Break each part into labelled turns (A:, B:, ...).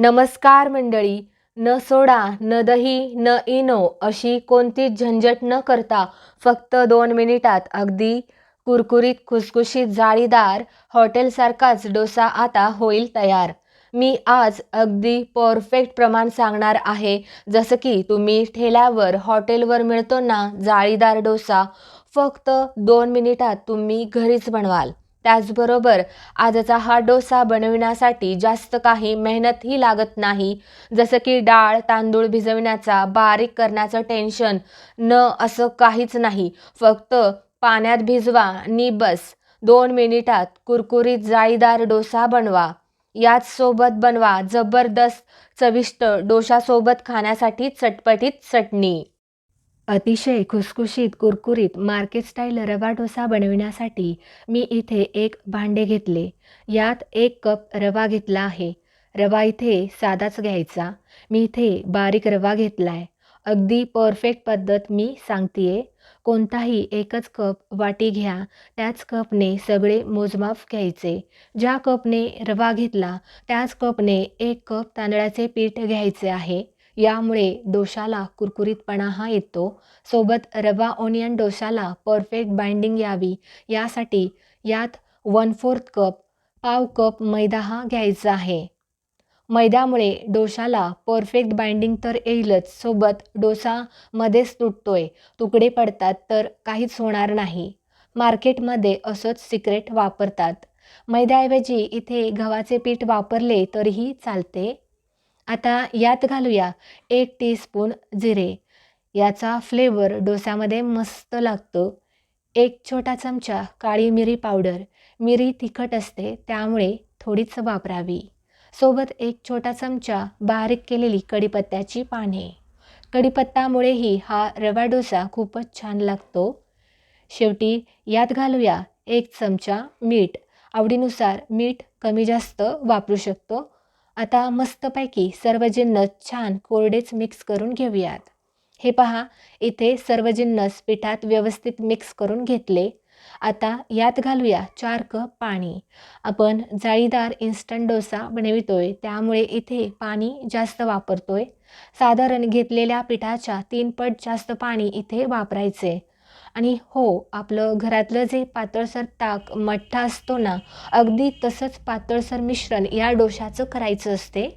A: नमस्कार मंडळी न सोडा न दही न इनो अशी कोणतीच झंझट न करता फक्त दोन मिनिटात अगदी कुरकुरीत खुसखुशीत जाळीदार हॉटेलसारखाच डोसा आता होईल तयार. मी आज अगदी परफेक्ट प्रमाण सांगणार आहे जसं की तुम्ही ठेल्यावर हॉटेलवर मिळतो ना जाळीदार डोसा फक्त दोन मिनिटात तुम्ही घरीच बनवाल. त्याचबरोबर आजचा हा डोसा बनविण्यासाठी जास्त काही मेहनतही लागत नाही. जसं की डाळ तांदूळ भिजविण्याचा बारीक करण्याचं टेन्शन न असं काहीच नाही. फक्त पाण्यात भिजवा आणि बस दोन मिनिटात कुरकुरीत जाळीदार डोसा बनवा. याच सोबत बनवा जबरदस्त चविष्ट डोशासोबत खाण्यासाठी चटपटीत चटणी. अतिशय खुसखुशीत कुरकुरीत मार्केट स्टाईल रवा डोसा बनविण्यासाठी मी इथे एक भांडे घेतले. यात एक कप रवा घेतला आहे. रवा इथे साधाच घ्यायचा. मी इथे बारीक रवा घेतला आहे अगदी परफेक्ट पद्धत मी सांगतेय. कोणताही एकच कप वाटी घ्या. त्याच कपने सगळे मोजमाप घ्यायचे. ज्या कपने रवा घेतला त्याच कपने एक कप तांदळाचे पीठ घ्यायचे आहे. यामुळे डोशाला कुरकुरीतपणा हा येतो. सोबत रवा ओनियन डोशाला परफेक्ट बाइंडिंग यावी. यासाठी यात वन फोर्थ कप पाव कप मैदा हा घ्यायचा आहे. मैद्यामुळे डोशाला परफेक्ट बाइंडिंग तर येईलच. सोबत डोसा मध्येच तुटतोय. तुकडे पडतात तर काहीच होणार नाही. मार्केटमध्ये असंच सिक्रेट वापरतात. मैद्याऐवजी इथे गव्हाचे पीठ वापरले तरीही चालते. आता यात घालूया एक टीस्पून जिरे. याचा फ्लेवर डोस्यामध्ये मस्त लागतो. एक छोटा चमचा काळी मिरी पावडर मिरी तिखट असते त्यामुळे थोडीच वापरावी. सोबत एक छोटा चमचा बारीक केलेली कढीपत्त्याची पाने. कढीपत्तामुळेही हा रवा डोसा खूपच छान लागतो. शेवटी यात घालूया एक चमचा मीठ. आवडीनुसार मीठ कमी जास्त वापरू शकतो. आता मस्तपैकी सर्व जिन्नस छान कोरडेच मिक्स करून घेऊयात. हे पहा इथे सर्व जिन्नस पिठात व्यवस्थित मिक्स करून घेतले. आता यात घालूया चार कप पाणी. आपण जाळीदार इन्स्टंट डोसा बनवितोय त्यामुळे इथे पाणी जास्त वापरतोय. साधारण घेतलेल्या पिठाच्या तीन पट जास्त पाणी इथे वापरायचे. आणि हो आपलं घरातलं जे पातळसर ताक मठ्ठा असतो ना अगदी तसंच पातळसर मिश्रण या डोशाचं करायचं असते.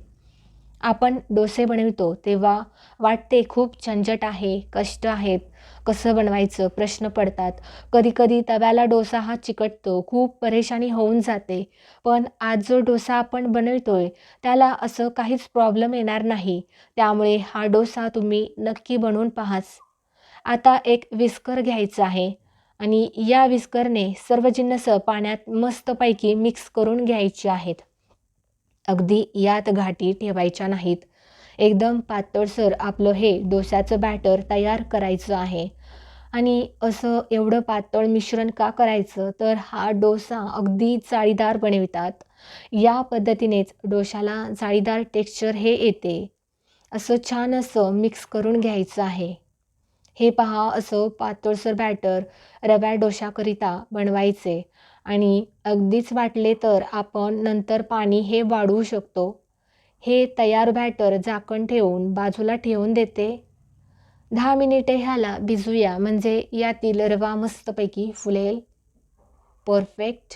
A: आपण डोसे बनवितो तेव्हा वाटते खूप झंझट आहे कष्ट आहेत कसं बनवायचं प्रश्न पडतात. कधीकधी तव्याला डोसा हा चिकटतो खूप परेशानी होऊन जाते. पण आज जो डोसा आपण बनवतोय त्याला असं काहीच प्रॉब्लेम येणार नाही. त्यामुळे हा डोसा तुम्ही नक्की बनवून पाहाच. आता एक विस्कर घ्यायचं आहे. आणि या विस्करने सर्व जिन्नस पाण्यात मस्तपैकी मिक्स करून घ्यायची आहेत. अगदी यात घाटी ठेवायच्या नाहीत. एकदम पातळसर आपलं हे डोस्याचं बॅटर तयार करायचं आहे. आणि असं एवढं पातळ मिश्रण का करायचं? तर हा डोसा अगदी जाळीदार बनवितात. या पद्धतीनेच डोशाला जाळीदार टेक्स्चर हे येते. असं छान असं मिक्स करून घ्यायचं आहे. हे पहा असं पातळसर बॅटर रव्या डोशाकरिता बनवायचे. आणि अगदीच वाटले तर आपण नंतर पाणी हे वाढवू शकतो. हे तयार बॅटर झाकण ठेवून बाजूला ठेवून देते. दहा मिनिटे ह्याला भिजूया म्हणजे यातील रवा मस्तपैकी फुलेल. परफेक्ट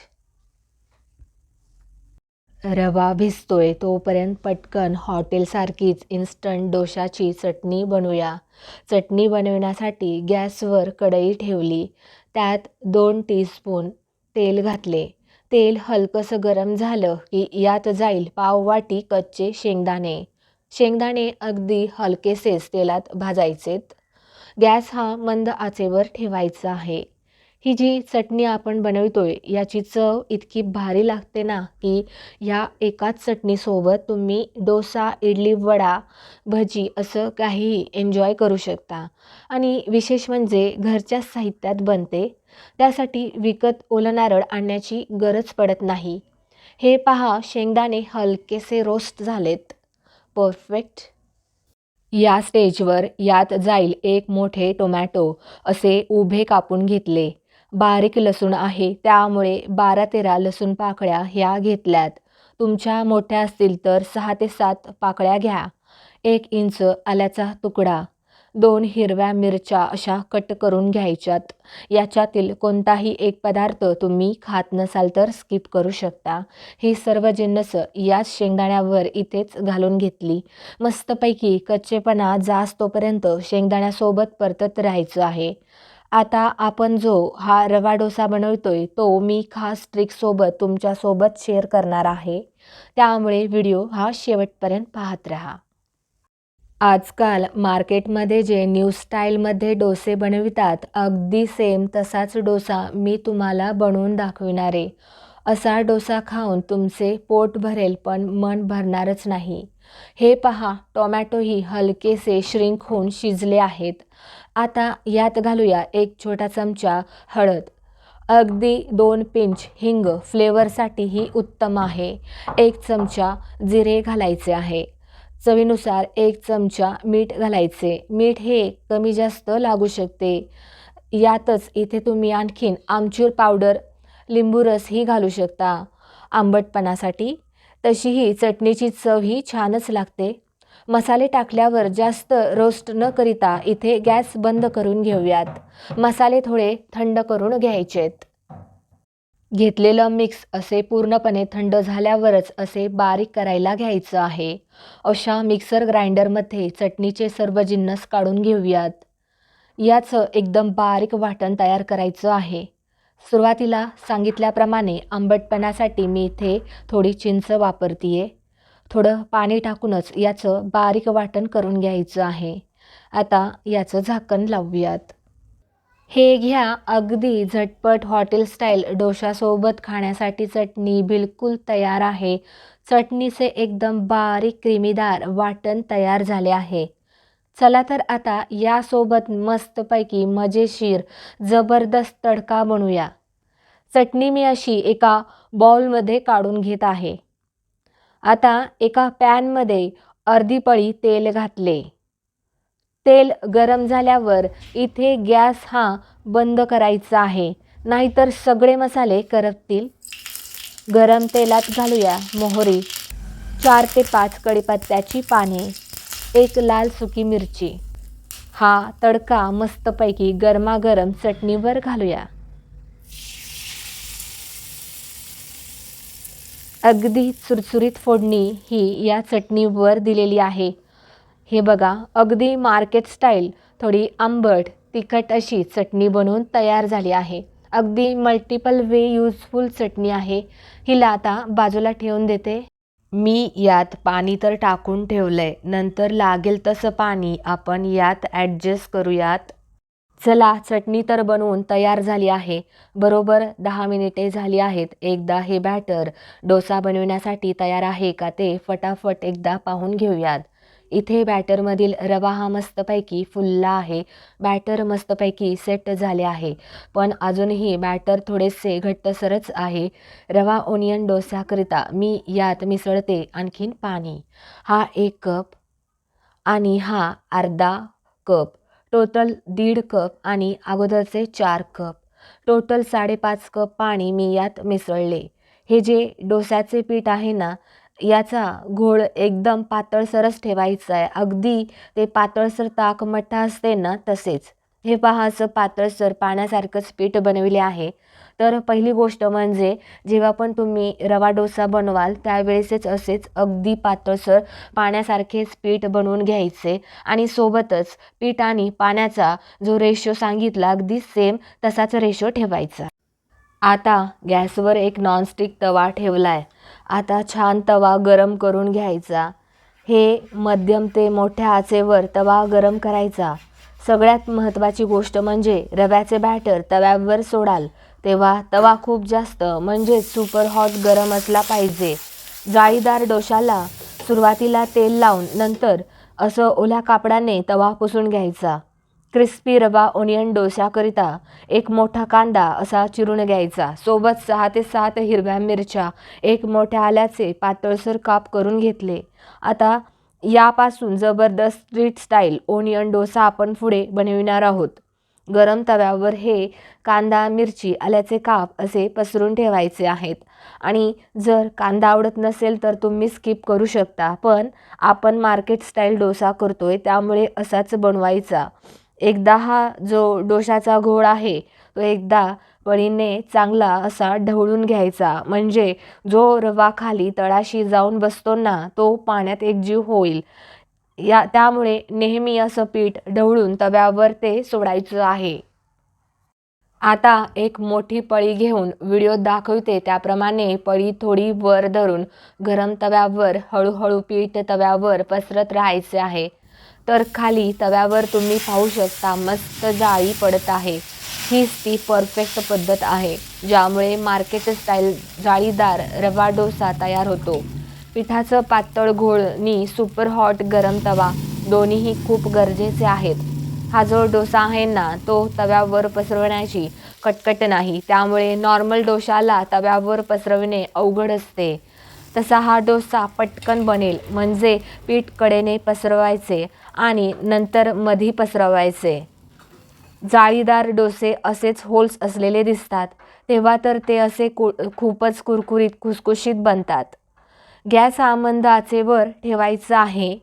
A: रवा भिजतोय तोपर्यंत पटकन हॉटेलसारखीच इन्स्टंट डोशाची चटणी बनवूया. चटणी बनवण्यासाठी गॅसवर कढई ठेवली. त्यात दोन टीस्पून तेल घातले. तेल हलकंसं गरम झालं की यात जाईल पाववाटी कच्चे शेंगदाणे. शेंगदाणे अगदी हलकेसेच तेलात भाजायचेत. गॅस हा मंद आचेवर ठेवायचा आहे. ही जी चटणी आपण बनवतोय याची चव इतकी भारी लागते ना की या एकाच चटणीसोबत तुम्ही डोसा इडली वडा भजी असं काहीही एन्जॉय करू शकता. आणि विशेष म्हणजे घरच्याच साहित्यात बनते. त्यासाठी विकत ओलं नारळ आणण्याची गरज पडत नाही. हे पहा शेंगदाणे हलकेसे रोस्ट झालेत. परफेक्ट या स्टेजवर यात जाईल एक मोठे टोमॅटो असे उभे कापून घेतले. बारीक लसूण आहे त्यामुळे बारा तेरा लसूण पाकळ्या ह्या घेतल्यात. तुमच्या मोठ्या असतील तर सहा ते सात पाकळ्या घ्या. एक इंच आल्याचा तुकडा. दोन हिरव्या मिरच्या अशा कट करून घ्यायच्यात. याच्यातील कोणताही एक पदार्थ तुम्ही खात नसाल तर स्किप करू शकता. ही सर्व जिन्नस याच शेंगदाण्यावर इथेच घालून घेतली. मस्तपैकी कच्चेपणा जास्तोपर्यंत शेंगदाण्यासोबत परतत राहायचं आहे. आता आपण जो हा रवा डोसा बनवतोय तो मी खास ट्रिकसोबत तुमच्यासोबत शेअर करणार आहे. त्यामुळे व्हिडिओ हा शेवटपर्यंत पाहत राहा. आजकाल मार्केटमध्ये जे न्यू स्टाईलमध्ये डोसे बनवितात अगदी सेम तसाच डोसा मी तुम्हाला बनवून दाखविणार. आहे असा डोसा खाऊन तुमचे पोट भरेल पण मन भरणारच नाही. हे पहा टोमॅटोही हलकेसे श्रिंक होऊन शिजले आहेत. आता यात घालूया एक छोटा चमचा हळद. अगदी दोन पिंच हिंग फ्लेवरसाठीही उत्तम आहे. एक चमचा जिरे घालायचे आहे. चवीनुसार एक चमचा मीठ घालायचे. मीठ हे कमी जास्त लागू शकते. यातच इथे तुम्ही आणखीन आमचूर पावडर लिंबू रसही घालू शकता. आंबटपणासाठी तशीही चटणीची चव ही छानच लागते. मसाले टाकल्यावर जास्त रोस्ट न करिता इथे गॅस बंद करून घेऊयात. मसाले थोडे थंड करून घ्यायचेत. घेतलेलं मिक्स असे पूर्णपणे थंड झाल्यावरच असे बारीक करायला घ्यायचं आहे. अशा मिक्सर ग्राइंडरमध्ये चटणीचे सर्व जिन्नस काढून घेऊयात. याचं एकदम बारीक वाटण तयार करायचं आहे. सुरुवातीला सांगितल्याप्रमाणे आंबटपणासाठी मी इथे थोडी चिंच वापरते थोडं पाणी टाकूनच याचं बारीक वाटण करून घ्यायचं आहे. आता याचं झाकण लावूयात. हे घ्या अगदी झटपट हॉटेल स्टाईल डोशासोबत खाण्यासाठी चटणी बिलकुल तयार आहे. चटणीचे एकदम बारीक क्रिमीदार वाटण तयार झाले आहे. चला तर आता यासोबत मस्तपैकी मजेशीर जबरदस्त तडका बनवूया. चटणी मी अशी एका बॉलमध्ये काढून घेत आहे. आता एका पॅनमध्ये अर्धी पळी तेल घातले. तेल गरम झाल्यावर इथे गॅस हा बंद करायचा आहे नाहीतर सगळे मसाले करपतील. गरम तेलात घालूया मोहरी चार ते पाच कढीपत्त्याची पाने एक लाल सुकी मिरची. हा तडका मस्तपैकी गरमागरम चटणीवर घालूया. अगदी चुरचुरीत फोडणी ही या चटणीवर दिलेली आहे. हे बघा अगदी मार्केट स्टाईल थोडी आंबट तिखट अशी चटणी बनवून तयार झाली आहे. अगदी मल्टिपल वे यूजफुल चटणी आहे. हिला आता बाजूला ठेवून देते. मी यात पाणी तर टाकून ठेवलं आहे नंतर लागेल तसं पाणी आपण यात ॲडजस्ट करूयात. चला चटणी तर बनवून तयार झाली आहे. बरोबर दहा मिनिटे झाली आहेत. एकदा हे बॅटर डोसा बनविण्यासाठी तयार आहे का ते फटाफट एकदा पाहून घेऊयात. इथे बॅटरमधील रवा हा मस्तपैकी फुलला आहे. बॅटर मस्तपैकी सेट झाले आहे. पण अजूनही बॅटर थोडेसे घट्टसरच आहे. रवा ओनियन डोसाकरिता मी यात मिसळते आणखीन पाणी. हा एक कप आणि हा अर्धा कप टोटल दीड कप आणि अगोदरचे चार कप. टोटल साडेपाच कप पाणी मी यात मिसळले. हे जे डोस्याचे पीठ आहे ना याचा घोळ एकदम पातळसरच ठेवायचा आहे. अगदी ते पातळसर ताक मठ्ठा असते ना तसेच. हे पहा असं पातळसर पाण्यासारखंच पीठ बनविले आहे. तर पहिली गोष्ट म्हणजे जेव्हा पण तुम्ही रवा डोसा बनवाल त्यावेळेसच असेच अगदी पातळसर पाण्यासारखेच पीठ बनवून घ्यायचे. आणि सोबतच पीठ आणि पाण्याचा जो रेशो सांगितला अगदी सेम तसाच रेशो ठेवायचा. आता गॅसवर एक नॉनस्टिक तवा ठेवला आहे आता छान तवा गरम करून घ्यायचा. हे मध्यम ते मोठ्या आचेवर तवा गरम करायचा. सगळ्यात महत्त्वाची गोष्ट म्हणजे रव्याचे बॅटर तव्यावर सोडाल. तेव्हा तवा खूप जास्त म्हणजेच सुपर हॉट गरम असला पाहिजे. जाळीदार डोशाला सुरुवातीला तेल लावून नंतर असं ओल्या कापडाने तवा पुसून घ्यायचा. क्रिस्पी रवा ओनियन डोशाकरिता एक मोठा कांदा असा चिरून घ्यायचा. सोबत सहा ते सात हिरव्या मिरच्या एक मोठ्या आल्याचे पातळसर काप करून घेतले. आता यापासून जबरदस्त स्ट्रीट स्टाईल ओनियन डोसा आपण पुढे बनविणार आहोत. गरम तव्यावर हे कांदा मिरची आल्याचे काप असे पसरून ठेवायचे आहेत. आणि जर कांदा आवडत नसेल तर तुम्ही स्किप करू शकता पण आपण मार्केट स्टाईल डोसा करतोय त्यामुळे असाच बनवायचा. एकदा हा जो डोशाचा घोळ आहे तो एकदा पळीने चांगला असा ढवळून घ्यायचा. म्हणजे जो रवा खाली तळाशी जाऊन बसतो ना तो पाण्यात एकजीव होईल. या त्यामुळे नेहमी असं पीठ ढवळून तव्यावर ते सोडायचं आहे. आता एक मोठी पळी घेऊन व्हिडिओत दाखवते. त्याप्रमाणे पळी थोडी वर धरून गरम तव्यावर हळूहळू पीठ तव्यावर पसरत राहायचे आहे. तर खाली तव्यावर तुम्ही पाहू शकता मस्त जाळी पडत आहे. हीच ती परफेक्ट पद्धत आहे ज्यामुळे मार्केट स्टाईल जाळीदार रवा डोसा तयार होतो. पिठाचं पातळ घोळणी सुपर हॉट गरम तवा दोन्हीही खूप गरजेचे आहेत. हा जो डोसा आहे ना तो तव्यावर पसरवण्याची कटकट नाही. त्यामुळे नॉर्मल डोशाला तव्यावर पसरविणे अवघड असते. तसा हा डोसा पटकन बनेल म्हणजे पीठ कडेने पसरवायचे आणि नंतर मधी पसरवायचे. जाळीदार डोसे असेच होल्स असलेले दिसतात तेव्हा तर ते असे कु खूपच कुरकुरीत खुसखुशीत बनतात. गॅस हा मंद आचेवर ठेवायचा आहे.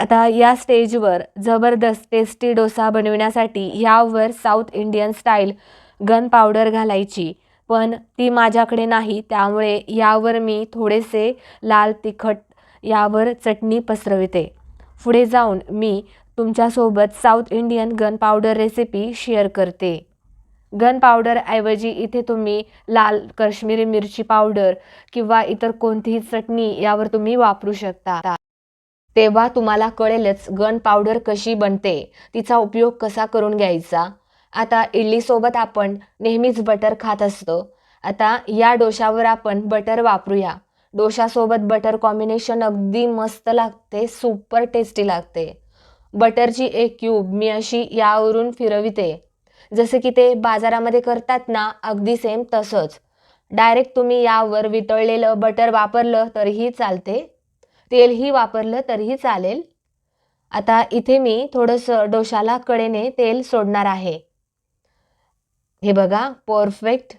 A: आता या स्टेजवर जबरदस्त टेस्टी डोसा बनविण्यासाठी ह्यावर south Indian style gun powder घालायची. पण ती माझ्याकडे नाही त्यामुळे यावर मी थोडेसे लाल तिखट यावर चटणी पसरविते. पुढे जाऊन मी तुमच्यासोबत south Indian gun powder recipe share करते. गन पावडरऐवजी इथे तुम्ही लाल काश्मीरी मिरची पावडर किंवा इतर कोणतीही चटणी यावर तुम्ही वापरू शकता. तेव्हा तुम्हाला कळेलच गन पावडर कशी बनते तिचा उपयोग कसा करून घ्यायचा. आता इडलीसोबत आपण नेहमीच बटर खात असतो. आता या डोशावर आपण बटर वापरूया. डोशासोबत बटर कॉम्बिनेशन अगदी मस्त लागते सुपर टेस्टी लागते. बटरची एक क्यूब मी अशी यावरून फिरविते. जसं की ते बाजारामध्ये करतात ना अगदी सेम तसंच. डायरेक्ट तुम्ही यावर वितळलेलं बटर वापरलं तरीही चालते. तेलही वापरलं तरीही चालेल. आता इथे मी थोडंसं डोशाला कडेने तेल सोडणार आहे. हे बघा परफेक्ट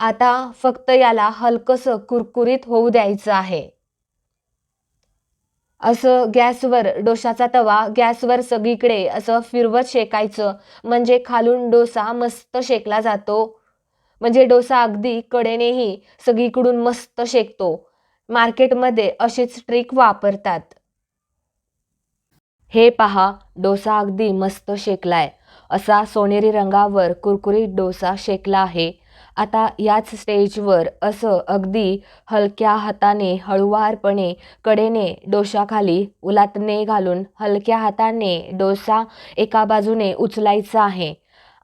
A: आता फक्त याला हलकंसं कुरकुरीत होऊ द्यायचं आहे. असं गॅसवर डोशाचा तवा गॅसवर सगळीकडे असं फिरवत शेकायचं. म्हणजे खालून डोसा मस्त शेकला जातो. म्हणजे डोसा अगदी कडेनेही सगळीकडून मस्त शेकतो. मार्केटमध्ये अशीच ट्रिक वापरतात. हे पहा डोसा अगदी मस्त शेकलाय. असा सोनेरी रंगावर कुरकुरीत डोसा शेकला आहे. आता याच स्टेजवर असं अगदी हलक्या हाताने हळुवारपणे कडेने डोशाखाली उलातने घालून हलक्या हाताने डोसा एका बाजूने उचलायचा आहे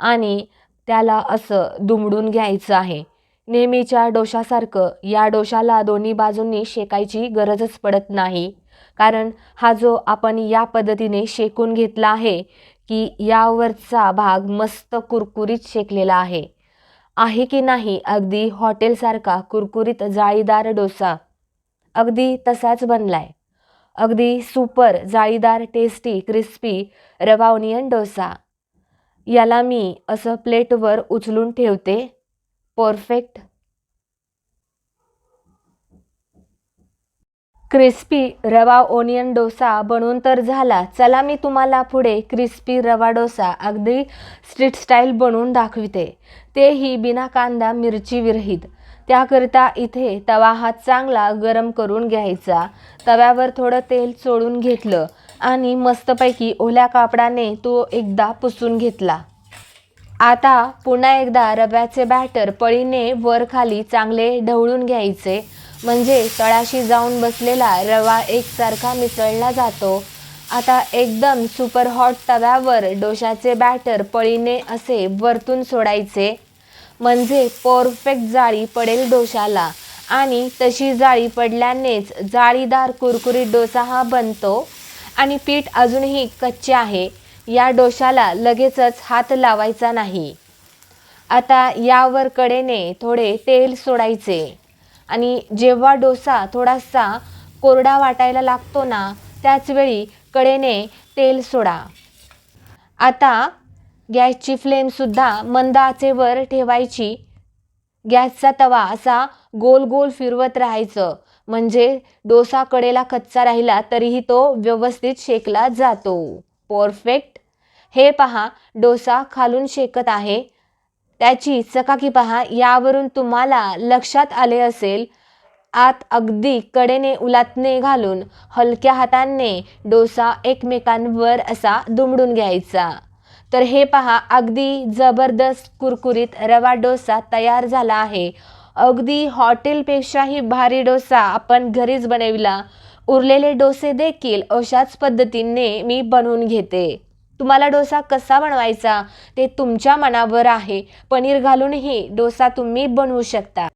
A: आणि त्याला असं दुमडून घ्यायचं आहे. नेहमीच्या डोशासारखं या डोशाला दोन्ही बाजूंनी शेकायची गरजच पडत नाही. कारण हा जो आपण या पद्धतीने शेकून घेतला आहे की यावरचा भाग मस्त कुरकुरीत शेकलेला आहे. आहे की नाही अगदी हॉटेलसारखा कुरकुरीत जाळीदार डोसा. अगदी तसाच बनलाय. अगदी सुपर जाळीदार tasty crispy rava onion dosa. याला मी असं प्लेटवर उचलून ठेवते. Perfect. Crispy rava onion dosa बनवून तर झाला. चला मी तुम्हाला पुढे क्रिस्पी रवा डोसा अगदी स्ट्रीट स्टाईल बनवून दाखविते. तेही बिना कांदा मिरची विरहित. त्याकरिता इथे तवा हा चांगला गरम करून घ्यायचा. तव्यावर थोडं तेल चोळून घेतलं आणि मस्तपैकी ओल्या कापडाने तो एकदा पुसून घेतला. आता पुन्हा एकदा रव्याचे बॅटर पळीने वर खाली चांगले ढवळून घ्यायचे. म्हणजे तळाशी जाऊन बसलेला रवा एकसारखा मिसळला जातो. आता एकदम सुपर हॉट तव्यावर डोशाचे बॅटर पळीने असे वरतून सोडायचे. म्हणजे परफेक्ट जाळी पडेल डोशाला. आणि तशी जाळी पडल्यानेच जाळीदार कुरकुरीत डोसा हा बनतो. आणि पीठ अजूनही कच्चे आहे. या डोशाला लगेचच हात लावायचा नाही. आता यावर कडेने थोडे तेल सोडायचे. आणि जेव्हा डोसा थोडासा कोरडा वाटायला लागतो ना त्याचवेळी कडेने तेल सोडा. आता गॅसची फ्लेमसुद्धा मंद आचेवर ठेवायची. गॅसचा तवा असा गोल गोल फिरवत राहायचं. म्हणजे डोसा कडेला कच्चा राहिला तरीही तो व्यवस्थित शेकला जातो. परफेक्ट. हे पहा डोसा खालून शेकत आहे. त्याची चकाकी पहा यावरून तुम्हाला लक्षात आले असेल. आत अगदी कडेने उलातणे घालून हलक्या हाताने डोसा एकमेकांवर असा दुमडून घ्यायचा. तर हे पहा अगदी जबरदस्त कुरकुरीत रवा डोसा तयार झाला आहे. अगदी हॉटेलपेक्षाही भारी डोसा आपण घरीच बनविला. उरलेले डोसे देखील अशाच पद्धतीने मी बनवून घेते. तुम्हाला डोसा कसा बनवायचा ते तुमच्या मनावर आहे. पनीर घालूनही डोसा तुम्ही बनवू शकता.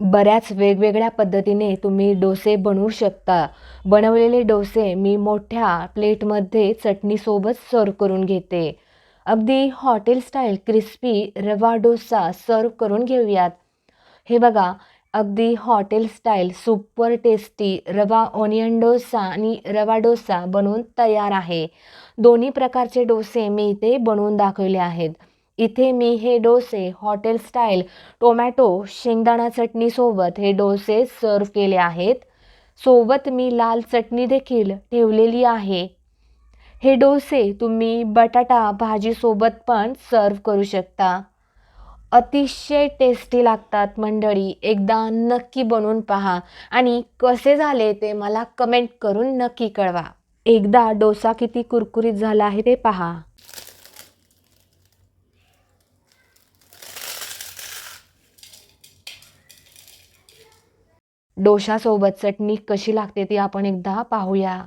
A: बऱ्याच वेगवेगळ्या पद्धतीने तुम्ही डोसे बनवू शकता. बनवलेले डोसे मी मोठ्या प्लेटमध्ये चटणीसोबत सर्व करून घेते. अगदी हॉटेल स्टाईल क्रिस्पी रवा डोसा सर्व करून घेऊयात. हे बघा अगदी hotel style super tasty rava onion dosa आणि रवा डोसा बनवून तयार आहे. दोन्ही प्रकारचे डोसे मी इथे बनवून दाखवले आहेत. इथे मी हे डोसे हॉटेल स्टाईल टोमॅटो शेंगदाणा चटणीसोबत हे डोसे सर्व केले आहेत. सोबत मी लाल चटणी देखील ठेवलेली आहे. हे डोसे तुम्ही बटाटा भाजीसोबत पण सर्व करू शकता. अतिशय टेस्टी लागतात मंडळी. एकदा नक्की बनवून पहा. आणि कसे झाले ते मला कमेंट करून नक्की कळवा. एकदा डोसा किती कुरकुरीत झाला आहे ते पहा. डोशासोबत चटणी कशी लागते ती आपण एकदा पाहूया.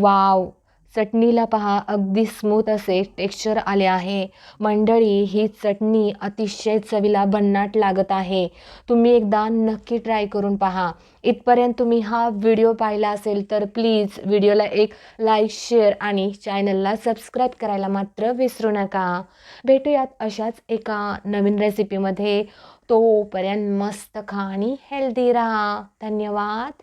A: वाव. चटणीला पहा अगदी स्मूथ असे टेक्स्चर आले आहे. मंडळी ही चटणी अतिशय चवीला भन्नाट लागत आहे. तुम्ही एकदा नक्की ट्राय करून पहा. इथपर्यंत तुम्ही हा व्हिडिओ पाहिला असेल तर प्लीज व्हिडिओला एक लाईक शेअर आणि चॅनलला सबस्क्राईब करायला मात्र विसरू नका. भेटूयात अशाच एका नवीन रेसिपीमध्ये तोपर्यंत मस्त खा आणि हेल्दी राहा. धन्यवाद.